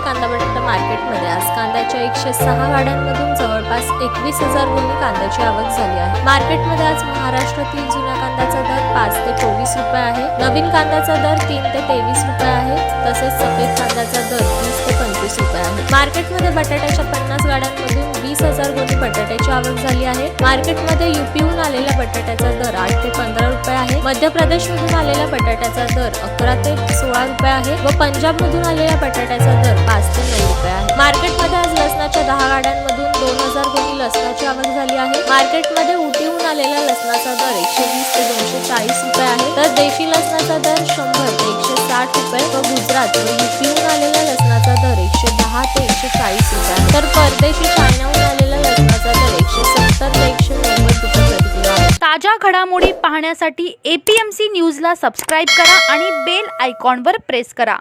आहे कांदा बटाटा मार्केटमध्ये आज कांद्याच्या एकशे सहा गाड्यांमधून जवळपास एकवीस हजार गुणी कांद्याची आवक झाली आहे. मार्केटमध्ये आज महाराष्ट्रातील जुन्या कांद्याचा दर पाच ते चोवीस रुपये आहे. नवीन कांद्याचा दर तीन ते तेवीस रुपये आहे. तसेच सफेद कांद्याचा दर वीस ते पंचवीस रुपये आहे. मार्केटमध्ये बटाट्याच्या पन्नास गाड्यांमधून वीस हजार गुणी बटाट्याची आवक झाली आहे. मार्केटमध्ये युपीहून आलेल्या बटाट्याचा दर आठ ते पंधरा रुपये मध्य प्रदेशमधून आलेल्या बटाट्याचा दर अकरा ते सोळा रुपये आहे व पंजाबमधून आलेल्या बटाट्याचा दर पाच ते नऊ रुपये आहे. मार्केटमध्ये आज लसणाच्या दहा गाड्यांमधून दोन हजार कोटी लसणाची आवक झाली आहे. मार्केटमध्ये उटीहून आलेल्या लसणाचा दर एकशे वीस ते दोनशे चाळीस रुपये आहे. तर देशी लसणाचा दर शंभर ते एकशे साठ रुपये व गुजरात व युपीहून आलेल्या लसणाचा दर एकशे दहा ते एकशे चाळीस रुपये ताज्या घडामोडी पाहण्यासाठी ए पी एम सी न्यूजला सबस्क्राईब करा आणि बेल आयकॉनवर प्रेस करा.